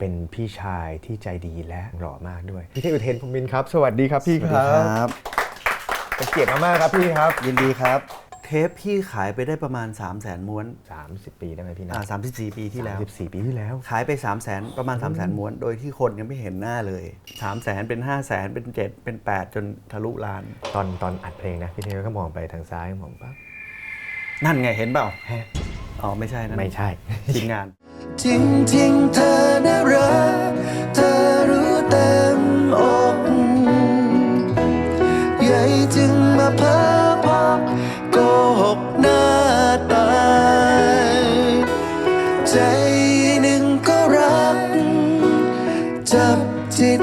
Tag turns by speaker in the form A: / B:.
A: เป็นพี่ชายที่ใจดีและหล่อมากด้วย พี่เทพอุเทนพรหมินทร์ครับ สวัสดีครับพี่
B: สวัส
A: ค
B: ดี
A: รับ
B: ครับ
A: เป็นเกียรติมากๆครับพี่ครับ
B: ยินดีครับ เทปพี่ขายไปได้ประมาณ 3 0 0แสนม้วน
A: 30 ปีได้ไหมพี่นะ
B: อ่า34ปีที่แล้ว
A: 34 ปีที่แล้ว
B: ขายไป 3 0 0แสนประมาณ 3 0 0แสนม้วน โดยที่คนยังไม่เห็นหน้าเลย 3 0 0แสนเป็น 5 0 0แสนเป็น 7 เป็น 8 จนทะลุล้าน
A: ตอนตอนอัดเพลงนะพี่เทพก็มองไปทางซ้ายผมปั๊บ
B: นั่นไงเห็นเปล่า
A: แฮะ
B: อ๋อ ไม่ใช่นั่น
A: ไม่ใช่
B: ทีมงาน
C: จริงจริงเธอน่ารักเธอรู้เต็มอกใหญ่จึงมาเพ้อพอกโกหกหน้าตายใจหนึ่งก็รัก จับจิต